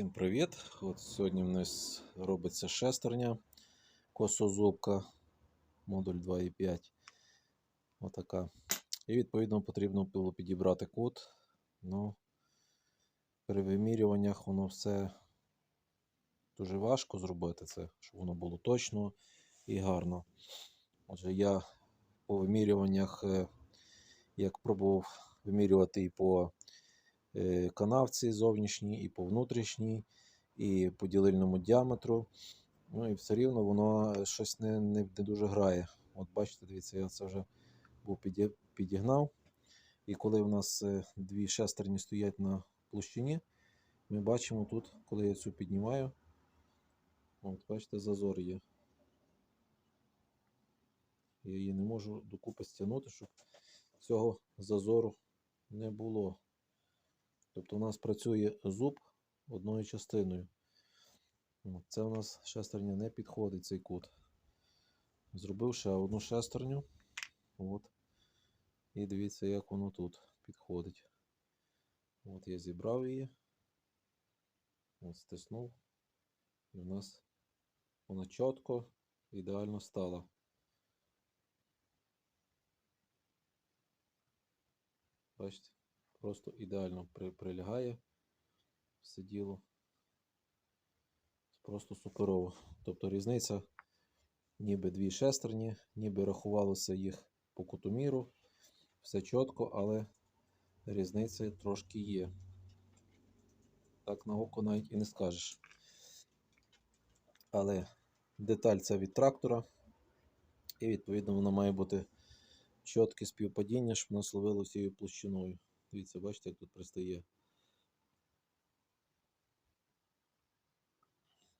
Всім привіт! От Сьогодні в нас робиться шестерня косозубка модуль 2.5. Отака. І відповідно потрібно було підібрати кут. Ну, при вимірюваннях воно все дуже важко зробити це, щоб воно було точно і гарно. Отже, я по вимірюваннях, е, як пробував вимірювати і по канавці зовнішній, і по внутрішній, і по ділильному діаметру. Ну і все рівно воно щось не, не, не дуже грає. От бачите, дивіться, я це вже був підігнав. І коли в нас е, дві шестерні стоять на площині, ми бачимо тут, коли я цю піднімаю, от бачите, зазор є. Я її не можу докупи стягнути, щоб цього зазору не було. Тобто у нас працює зуб одною частиною. Це у нас шестерня не підходить цей кут. Зробив ще одну шестерню. От. І дивіться, як воно тут підходить. От я зібрав її. От стиснув. І в нас вона чітко, ідеально стала. Бачите? Просто ідеально при, прилягає все діло. Просто суперово. Тобто різниця ніби дві шестерні, ніби рахувалося їх по кутоміру. Все чітко, але різниця трошки є. Так на око навіть і не скажеш. Але деталь це від трактора. І відповідно вона має бути чітке співпадіння, щоб вона словило всією площиною. Дивіться, бачите, як тут пристає.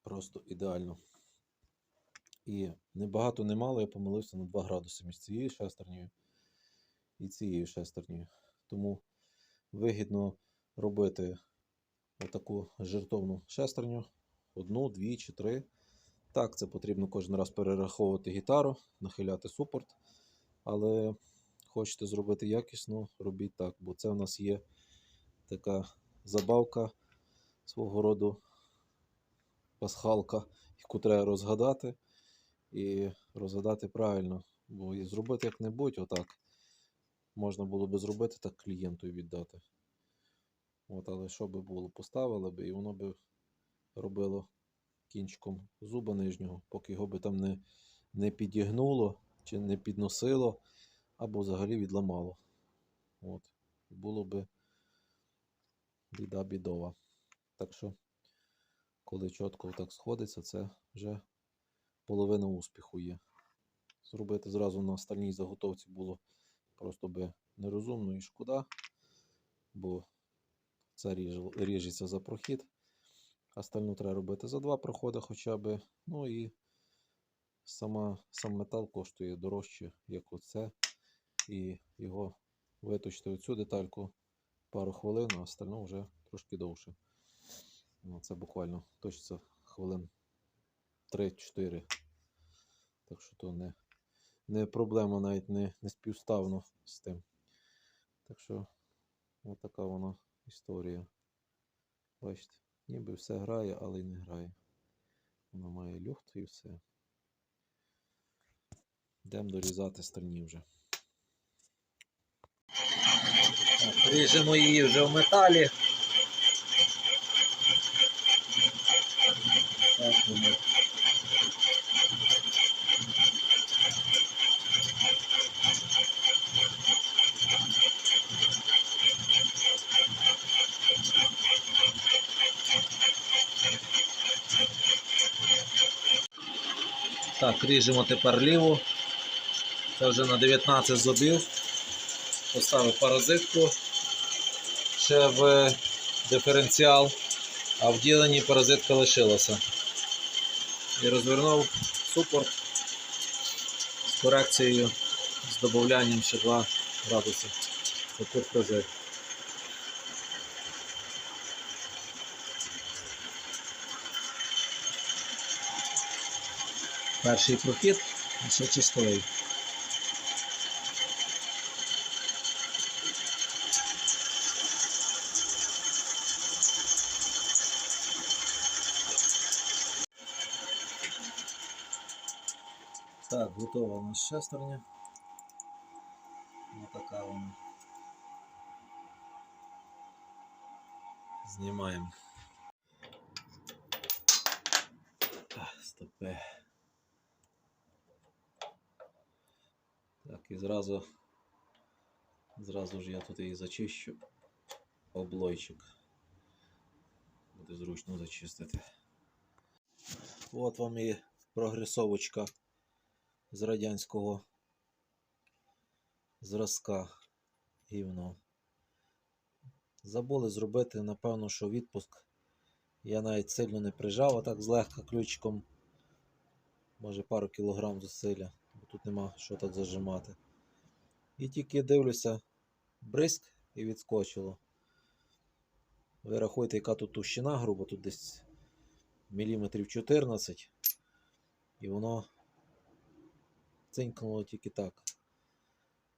Просто ідеально. І не багато не мало, я помилився на 2 градуси між цією шестернею і цією шестернею. Тому вигідно робити отаку жертовну шестерню. Одну, дві чи три. Так, це потрібно кожен раз перераховувати гітару, нахиляти супорт. Але хочете зробити якісно, робіть так, бо це в нас є така забавка свого роду пасхалка, яку треба розгадати і розгадати правильно. Бо і зробити як-небудь отак. Можна було би зробити так клієнту віддати. От, але що би було, поставили би, і воно би робило кінчиком зуба нижнього, поки його би там не, не підігнуло чи не підносило, або взагалі відламало. От. Було би біда бідова. Так що, коли чітко так сходиться, це вже половина успіху є. Зробити зразу на стальній заготовці було просто би нерозумно і шкода, бо це ріжеться за прохід. А стальну треба робити за два проходи хоча б. Ну і сама, сам метал коштує дорожче, як оце. І його виточити оцю детальку пару хвилин, а остальну вже трошки довше. Ну, це буквально точиться хвилин 3-4. Так що то не, не проблема навіть не, не співставно з тим. Так що, отака вона історія. Бачите, ніби все грає, але й не грає. Вона має люфт і все. Йдемо дорізати стальні вже. Так, ріжемо її вже в металі. Так, ріжемо тепер ліву. Це вже на 19 зубів. Поставив паразитку ще в диференціал, а в діленні паразитка лишилася. І розвернув супорт з корекцією, з додаванням ще 2 градуси. Таку фрази. Перший прохід, ще чистовий. Так, у нас шестерня. Ось така вона. Знімаємо. А, Стопе. Так, і зразу, зразу ж я тут її зачищу. Облойчик. Буде зручно зачистити. От вам і прогресовочка з радянського зразка гівно. Забули зробити, напевно, що відпуск. Я навіть сильно не прижав, а так злегка ключиком. Може пару кілограм зусилля, бо тут нема що так зажимати. І тільки дивлюся, бризк і відскочило. Ви рахуйте, яка тут товщина, грубо, тут десь міліметрів 14. І воно цинькнуло тільки так.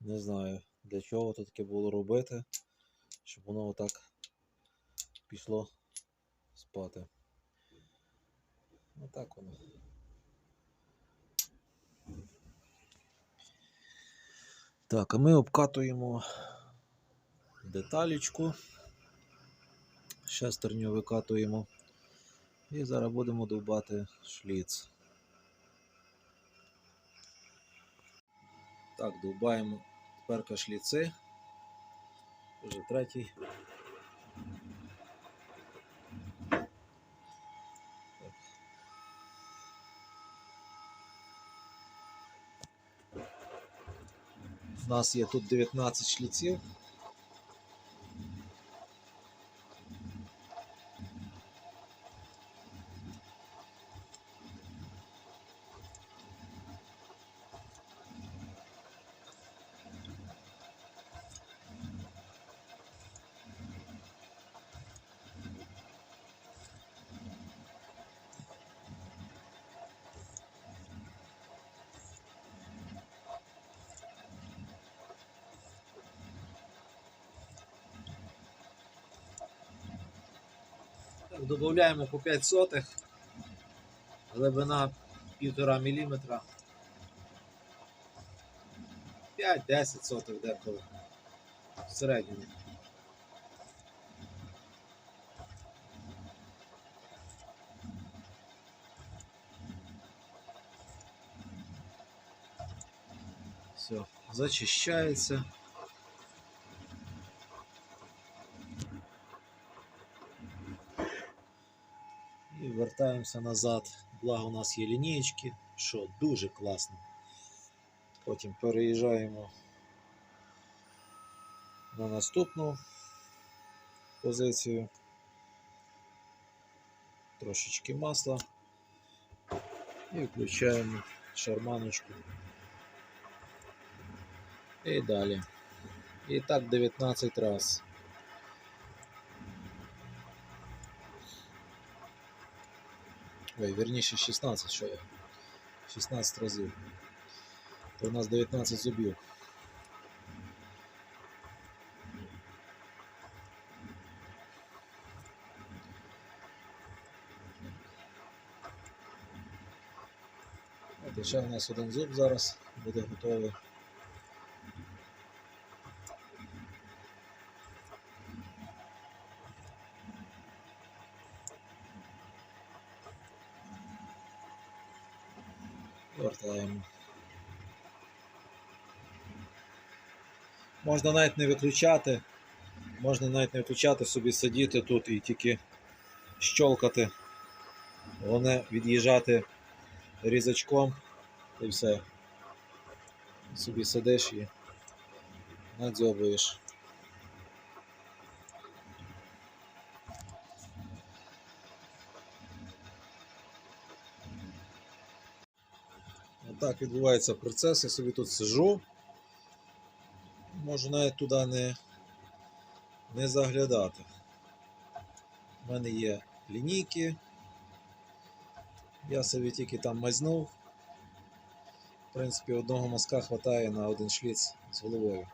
Не знаю, для чого то таке було робити, щоб воно отак пішло спати. Отак воно. Так, а ми обкатуємо деталічку. Шестерню викатуємо. І зараз будемо довбати шліц. Так, довбаємо тепер шліци. Вже третій. У нас є тут 19 шліців. Так, по 5 сотих. Глибина 1,5 мм. 5-10 сотих деколи. В середньому. Все, зачищається. І вертаємося назад. Благо у нас є лінієчки, що дуже класно. Потім переїжджаємо на наступну позицію. Трошечки масла. І включаємо шарманочку. І далі. І так 19 разів. Ой, верніше 16, що я. 16 разів. То у нас 19 зубів. Ще у нас один зуб зараз буде готовий. Можна навіть не виключати. Можна навіть не виключати собі сидіти тут і тільки щолкати. Головне від'їжджати різачком і все. Собі сидиш і надзьобуєш. Отак відбувається процес. Я собі тут сижу. Можу навіть туди не, не заглядати. У мене є лінійки. Я собі тільки там мазнув. В принципі, одного мазка вистачає на один шліц з головою.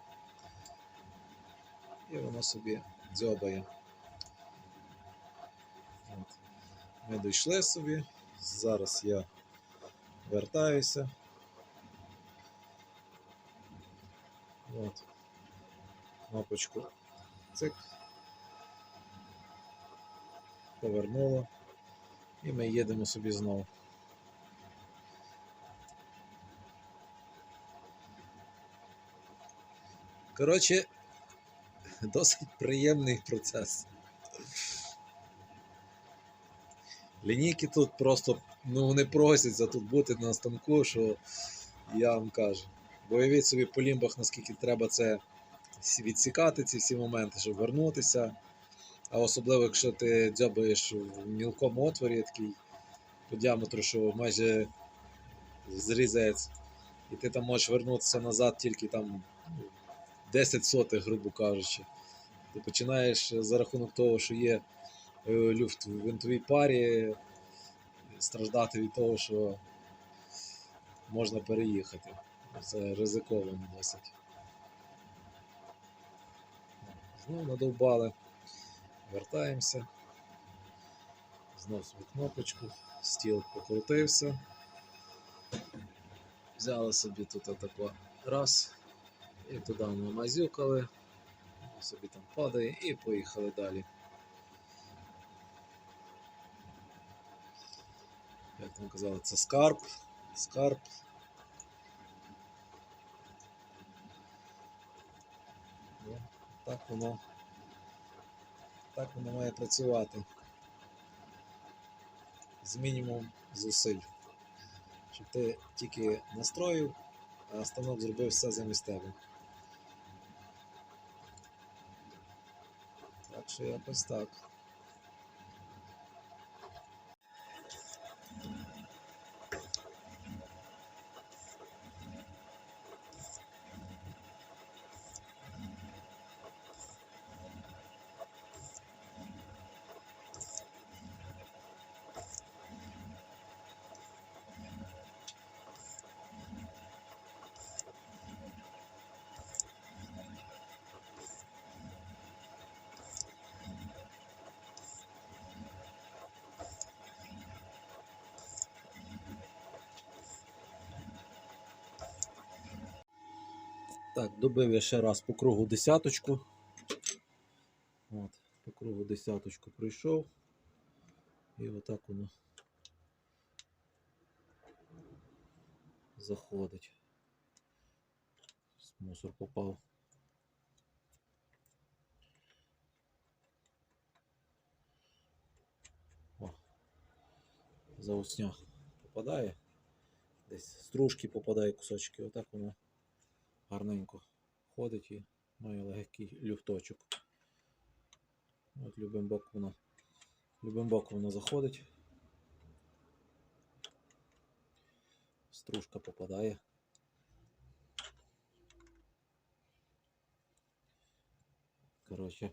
І воно собі дзьобає. От. Ми дійшли собі. Зараз я вертаюся От. Кнопочку. Цик. Повернуло. І ми їдемо собі знову. Коротше, досить приємний процес. Лінійки тут просто ну, вони просяться тут бути на станку, що я вам кажу. Бо уявіть собі по лімбах, наскільки треба це відсікати, ці всі моменти, щоб вернутися. А особливо, якщо ти дзьобаєш в мілкому отворі, такий по діаметру, що майже зрізається, і ти там можеш вернутися назад тільки там ну, 10 сотих, грубо кажучи. Ти починаєш за рахунок того, що є е, люфт в винтовій парі, страждати від того, що можна переїхати. Це ризиковано досить. Знову надовбали. Вертаємося. Знов свою кнопочку, стіл покрутився. Взяли собі тут отако раз. І туди ми мазюкали. Собі там падає і поїхали далі. Як там казали, це скарб. Скарб. Так воно. Так воно має працювати. З мінімум зусиль. Щоб ти тільки настроїв, а станок зробив все замість тебе. Так що якось так. Так, добив я ще раз по кругу десяточку. От, по кругу десяточку пройшов. І отак воно заходить. Мусор попав. О, заусня попадає. Десь стружки попадає кусочки, отак воно гарненько ходить і має легкий люфточок. От любим боком воно, любим боком воно заходить. Стружка попадає. Коротше.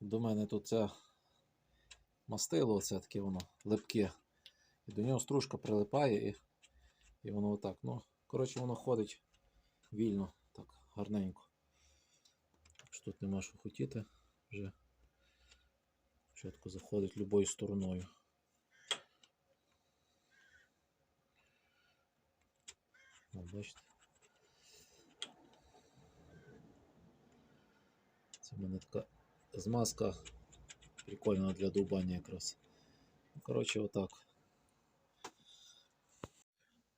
До мене тут це мастило, оце таке воно липке. І до нього стружка прилипає і, і воно отак. Ну, коротше, воно ходить вільно, так, гарненько. Що тут нема що хотіти, вже чітко заходить любою стороною. Бачите? Це в мене така змазка прикольна для довбання якраз. Ну, коротше, отак.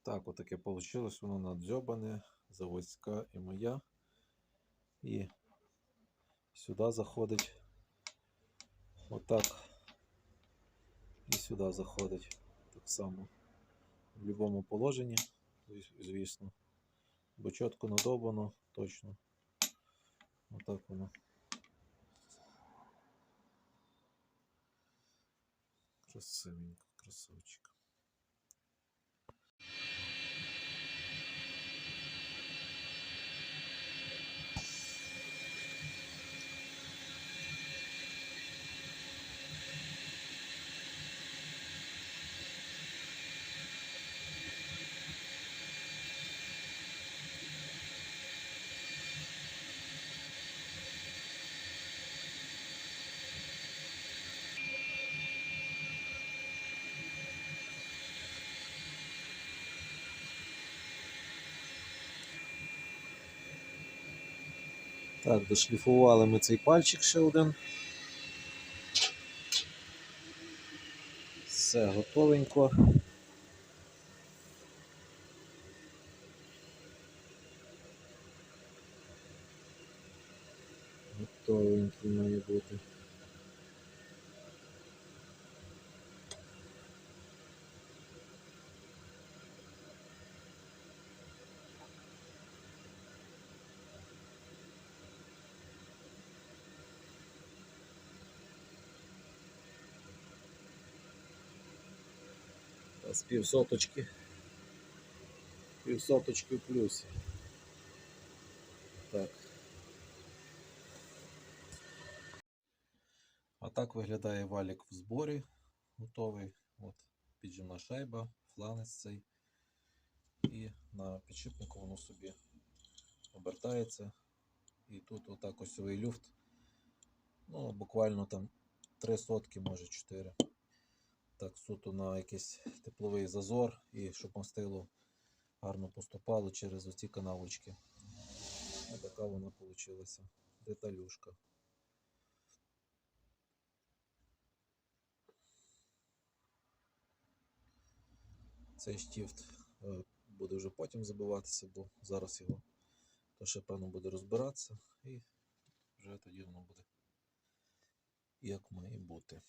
Так, отаке вийшло, воно надзьобане, заводська і моя. І сюди заходить отак. І сюди заходить так само. В будь-якому положенні, звісно. Бо чітко надобано, точно. Отак воно. Красивенько, красавчик. Так, дошліфували ми цей пальчик ще один. Все готовенько. Готовенький має бути. З півсоточки. Півсоточки в плюсі. Так. А так виглядає валік в зборі. Готовий. От піджимна шайба, фланець цей. І на підшипнику воно собі обертається. І тут отак осьовий люфт. Ну, буквально там 3 сотки, може 4 так суто на якийсь тепловий зазор і щоб мастило гарно поступало через оці канавочки. Ось така вона вийшла. Деталюшка. Цей штіфт е, буде вже потім забиватися, бо зараз його то ще певно буде розбиратися і вже тоді воно буде як має бути.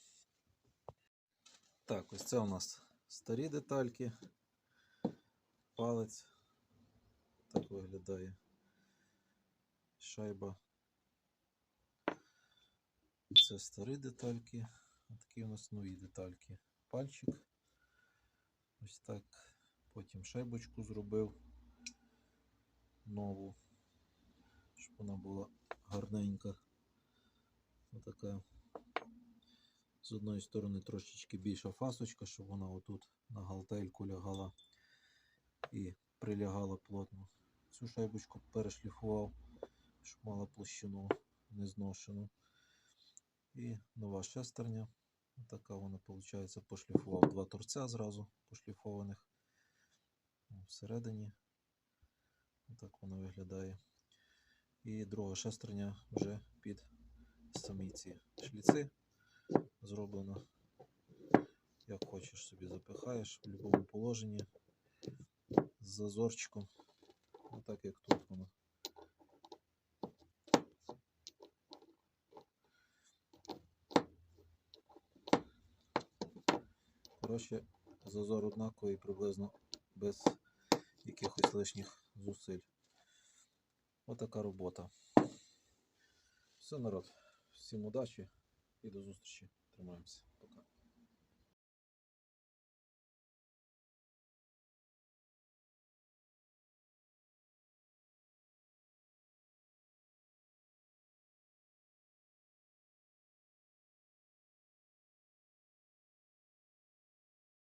Так, ось це у нас старі детальки. Палець. Так виглядає. Шайба. Це старі детальки. А такі у нас нові детальки. Пальчик. Ось так. Потім шайбочку зробив нову, щоб вона була гарненька. Отака. З одної сторони трошечки більша фасочка, щоб вона отут на галтельку лягала і прилягала плотно. Цю шайбочку перешліфував, щоб мала площину незношену. І нова шестерня. Така вона, виходить, пошліфував два торця зразу пошліфованих. Всередині. Так вона виглядає. І друга шестерня вже під самі ці шліци зроблено. Як хочеш собі запихаєш в будь-якому положенні з зазорчиком. Отак як тут воно. Коротше, зазор однаковий приблизно без якихось лишніх зусиль. Отака робота. Все, народ. Всім удачі і до зустрічі. Тримаємося. Пока.